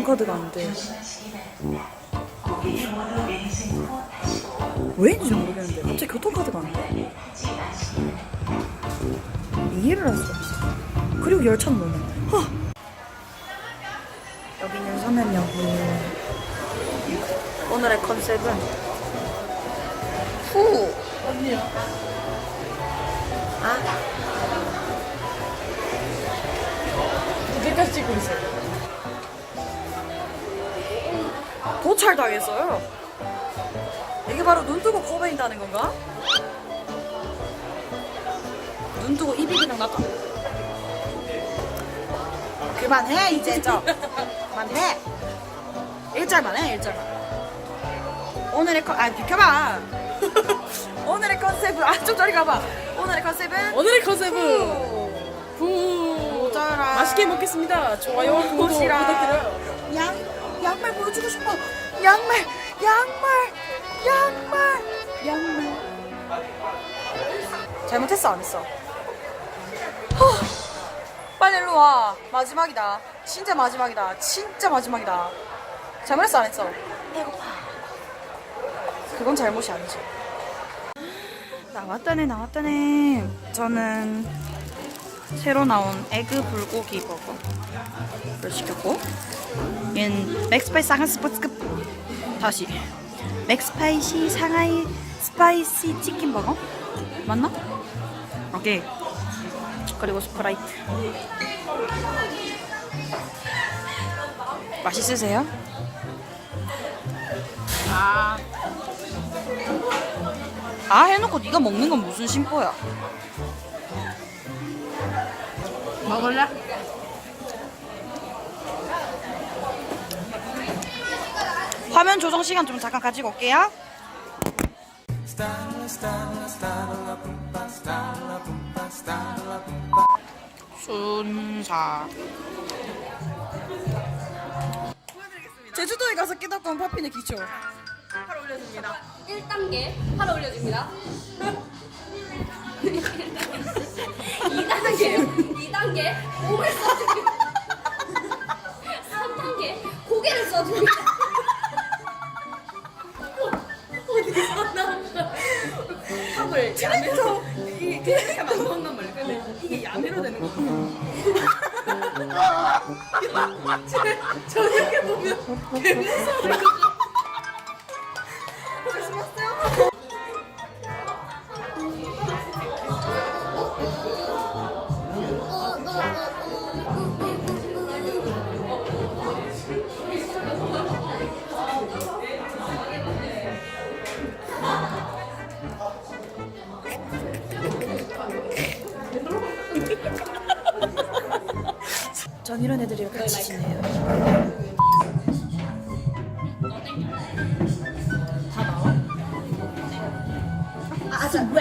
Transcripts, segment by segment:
교통카드가 안 돼. 왜인지 모르겠는데 갑자기 교통카드가 안 돼. 이해를 할 수 없어. 그리고 열차는 뭐냐? 하! 여기는 서면여고. 오늘의 컨셉은 후. 언니야. 아, 이제까지 찍고 있어. 도찰 당했어요. 이게 바로 눈 뜨고 코베인다는 건가? 눈 뜨고 이비기랑 나타. 그만해 이제 좀. 그만해. 일절만 해 일절만. 오늘의 컨, 아 비켜봐. 오늘의 컨셉은 아좀 저리 가봐. 오늘의 컨셉은 오늘의 컨셉은 후. 모자라. 맛있게 먹겠습니다. 좋아요와 구독 보시라. 부탁드려요. 양 양말 보여주고 싶어. 양말, 양말, 양말, 양말. 잘못했어 안 했어? 후, 빨리 일로 와. 마지막이다. 진짜 마지막이다. 진짜 마지막이다. 잘못했어 안 했어? 배고파. 그건 잘못이 아니지. 나왔다네 나왔다네. 저는 새로 나온 에그 불고기 버거를 시켰고 얘는 맥스파이시 상하이 스포츠급 다시 맥스파이시 상하이 스파이시 치킨 버거 맞나? 오케이 그리고 스프라이트 맛있으세요? 아. 아 해놓고 네가 먹는 건 무슨 심보야 먹을래? 화면 조정 시간 좀 잠깐 가지고 올게요. 순사. 제주도에 가서 깨닫고 온 파핀의 기초. 1단계 팔 올려줍니다. 2단계 2단계 몸을 써줍니다. 3단계 고개를 써줍니다. 어디서 나온 야매로 이게 그렇게 하면 안 말이야. 근데 이게 야매로 되는 거야. 저- 저녁에 보면 개 무서워. 이런 애들이랑 같이 지내요. 일단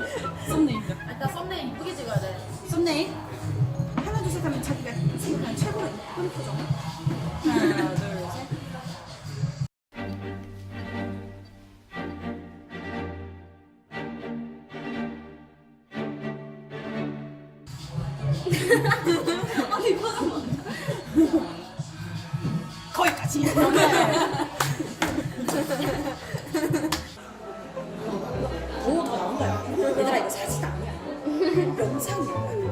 영상이야.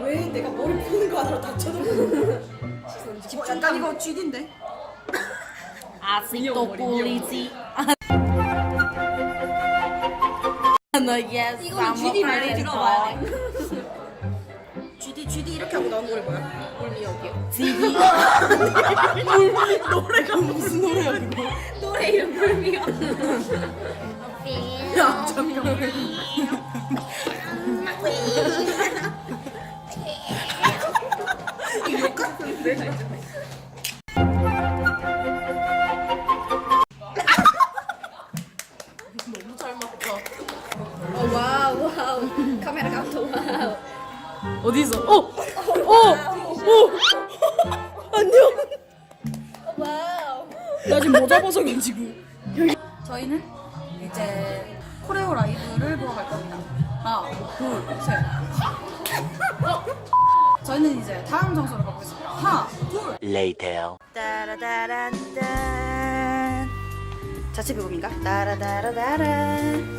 왜 내가 머리 푸는 거 하나로 다쳐도 어, 약간 이거 GD인데? 아직도 꿀이지. 너의 이거는 GD 말에 들어봐야 돼. GD, GD 이렇게 하고 나오는 걸 뭐야? 물미 여기요. 노래가 무슨 노래야, 그거? 노래 이름 물미요. 야, 잠깐만. 이제 코레오 라이브를 보러 갈 겁니다. 하나, 둘, 셋. 저희는 이제 다음 장소로 가보겠습니다. 하나, 둘. Later. 따라다란단. 자체 비곡인가? 따라다라다란.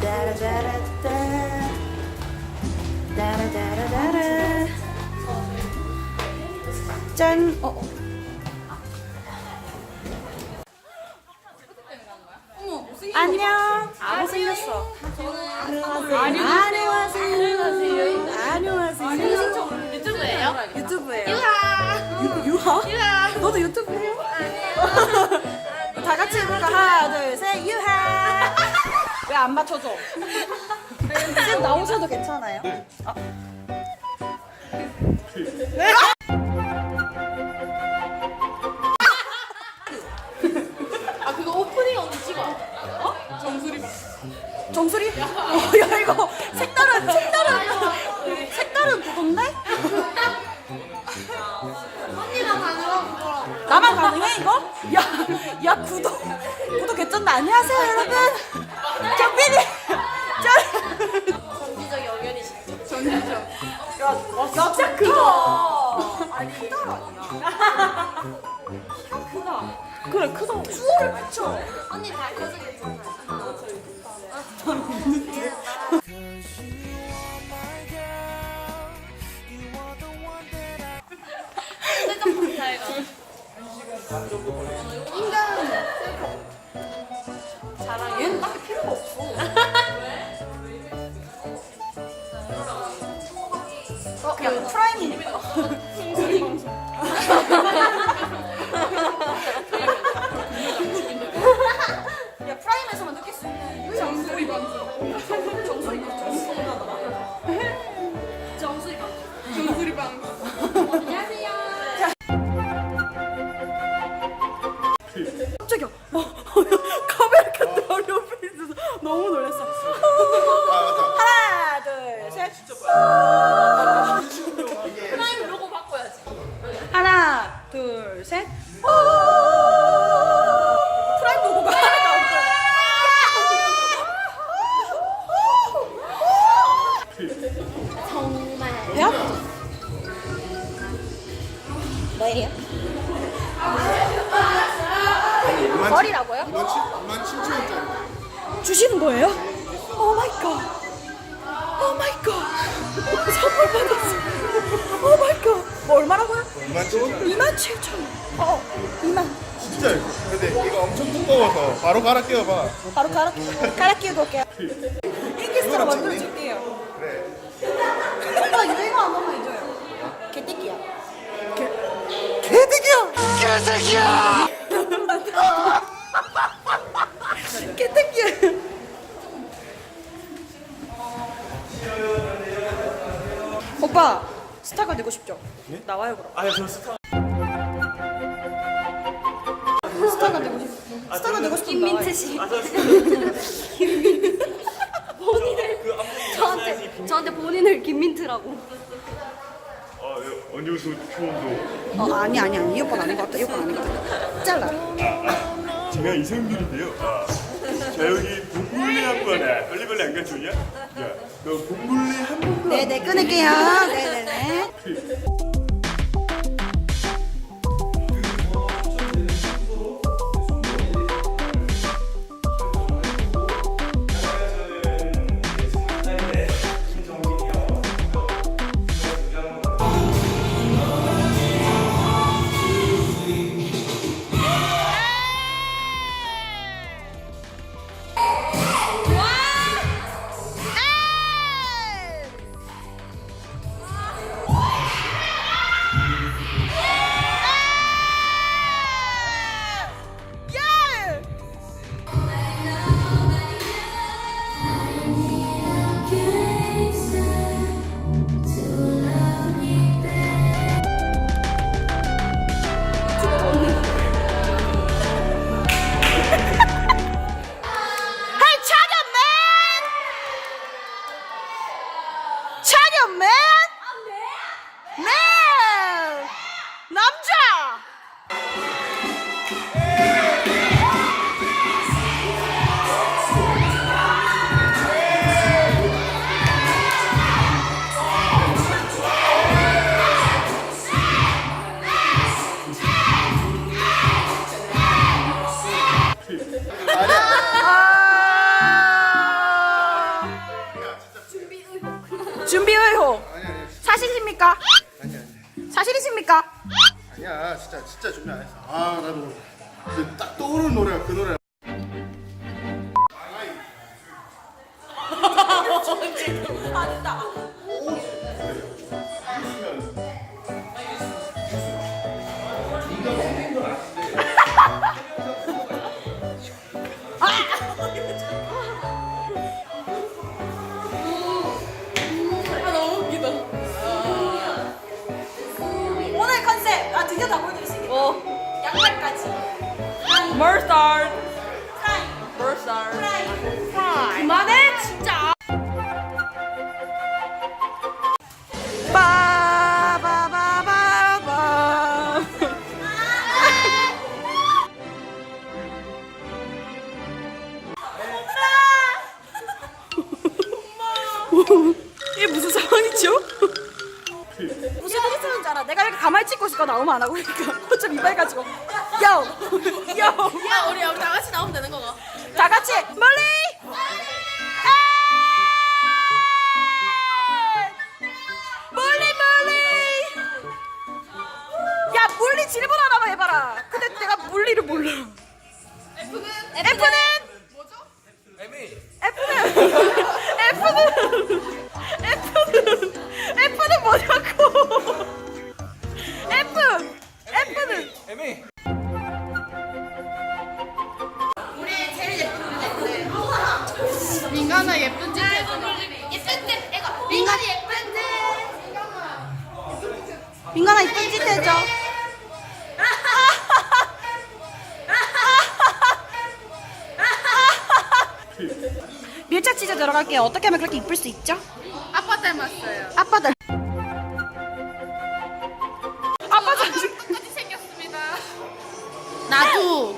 따라다라따. 따라다라다라. 짠. 어. 어. 안녕. 아, 생겼어. 안녕하세요. 안녕하세요. 유튜브예요? 유튜브예요. 유하. 유하? 너도 유튜브 해요? 다 같이 해볼까? 하나, 둘, 셋. 유하. 왜 안 맞춰줘? 쌤 나오셔도 괜찮아요? 아. 아 정수리? 어, 야 이거 색다른 색다른 색다른 그건데? 언니가 가능한 거라고. 나만 가능해 이거? 야, 야 구독 구독 개쩐다. 안녕하세요 여러분. 경빈이. 짠. 정기적 영연이시죠? 전지적. 야, 와 진짜 크다. 아니 크다 아니야. 키가 크다. 그래 크다. 수호를 붙여. 언니 다 커서 괜찮아 잘가. 얘 정수리 방. 뭐예요? 머리라고요? 2만 7천 원짜리 주시는 거예요? 오 마이 갓. 오 마이 갓. 선물 받았어. 오 마이 갓. 뭐 얼마라고요? 2만 7천 2만 7천 원. 어, 2만. 진짜 근데 이거 엄청 두꺼워서 바로 갈아 끼워봐 바로 갈아, 갈아 끼우고 올게요. 핑크스타로 만들어줄게요. 그래 오빠 이거 이거 한 번만 해줘요. 개떼기야. 개, 개새끼야! 개새끼야! 오빠 스타가 되고 싶죠? 나와요 그럼. 아니 저 스타 스타가 되고 싶. 스타가 되고 나와요. 김민트 씨. 아, 저 본인을 저한테 저한테 본인을 김민트라고. 언제부터 처음도 어 아니 아니 아니 이 오빠 아닌 것 같다. 이 오빠 아닌 것 같다. 잘라. 제가 이성균인데요. 아, 자 여기 봉물레 한 번에 빨리 빨리 안 가져오냐? 야, 너 봉물레 한 번. 네네 끊을게요. 네네네. 차 완료. 아니 아니 사실입니까? 아니 아니 사실이십니까? 아니야 진짜 진짜 준비 안 했어. 아 나도 딱 떠오르는 노래가 그 노래. 아 됐다. 아 아 드디어 다 보여드릴 수 있겠다. 어. 양말까지. 멀스타트. 프라이. 멀스타트. 프라이. 그만해 가 가만히 찍고 있을까 나오면 안 하고 그러니까 어쩜 이발 가지고 요! 요! 야 우리 우리 다 같이 나오면 되는 거가. 다 같이 멀리! 멀리 멀리! 야 물리 질문 하나만 해봐라. 근데 내가 물리를 몰라. F는 F는 뭐죠? F는 F는 F는 F는 뭐냐고? F는 민간아 예쁜 짓 해줘. 예쁜데 애가 민간이 예쁜데 민간아 이쁜 짓 해줘. 밀착 치즈 들어갈게요. 어떻게 하면 그렇게 이쁠 수 있죠? 아빠 닮았어요. 아빠들. 나도.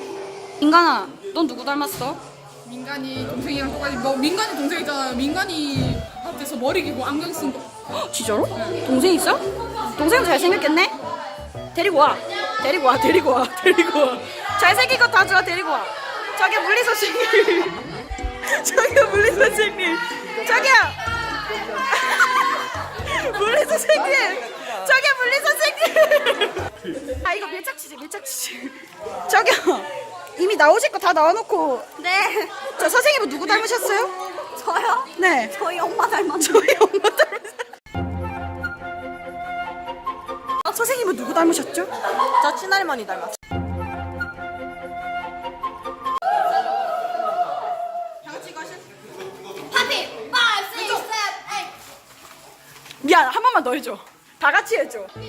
민간아, 넌 누구 닮았어? 민간이 동생이랑 똑같이 뭐 민간이 동생이잖아요. 민간이 앞에서 머리 기고 안경 쓴 거. 헉, 진짜로? 동생 있어? 동생 잘생겼겠네? 데리고 와. 데리고 와, 데리고 와, 데리고 와. 잘생긴 거다 좋아, 데리고 와. 저기 물리 선생님. 저기요, 물리 선생님. 저기요. 물리 선생님. 저기요, 물리 선생님. 아, 이거 밀착 치즈, 밀착 치즈. 저기요. 이미 나오실 거 다 나와놓고. 네. 저 선생님은 누구 닮으셨어요? 저요? 네. 저희 엄마 닮았어요. 저희 엄마 닮았어요. 아, 선생님은 누구 닮으셨죠? 저 친할머니 5 6 7 8 미안, 한 번만 더 해줘. 다 같이 해줘. 팔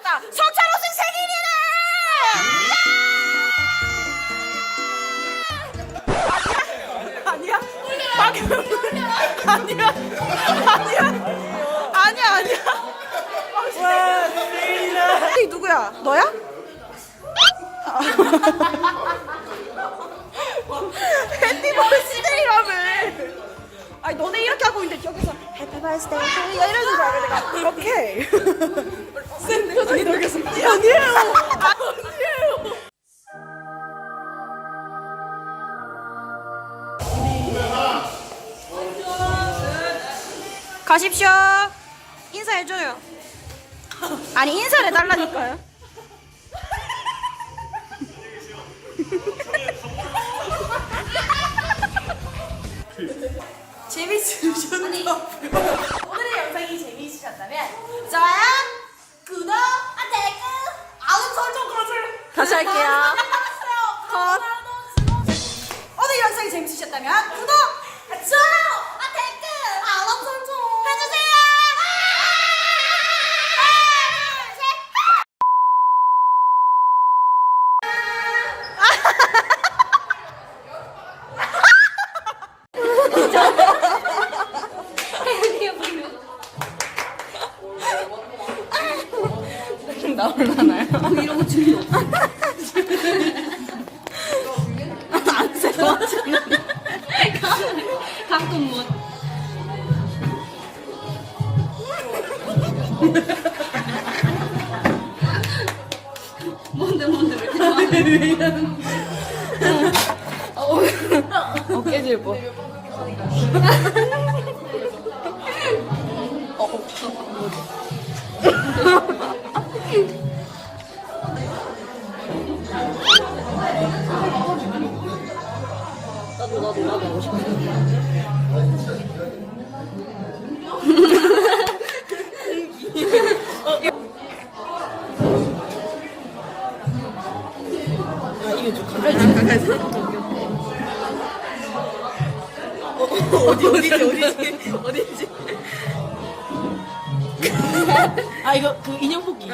들었다! 성찬호 씨 생일이래! 아니야? 방금 아니야? 아니야? 아니야 아니야? 와 생일이다 이 누구야? 너야? 아니 너네 이렇게 하고 있는데 여기서 해피 투 이러는 줄 알아 내가 이렇게 쌤 표정이 여기서 아니에요. 아니에요. 가십시오. 인사해줘요. 아니 인사를 해달라니까요 재밌으셨나요? 오늘의 영상이 재미있으셨다면 좋아요, 구독, 아 댓글, 알람 설정 눌러주세요. 다시 할게요. 나올라나요? 이런 거 줄여. 안 세워. 방금 뭐 뭔데 뭔데 왜 이렇게 좋아해? 어깨질 뻔. 나도 나도 나도 하고 싶어. 어디 어디지 어디지 어디지? 아 이거 그 인형 뽑기.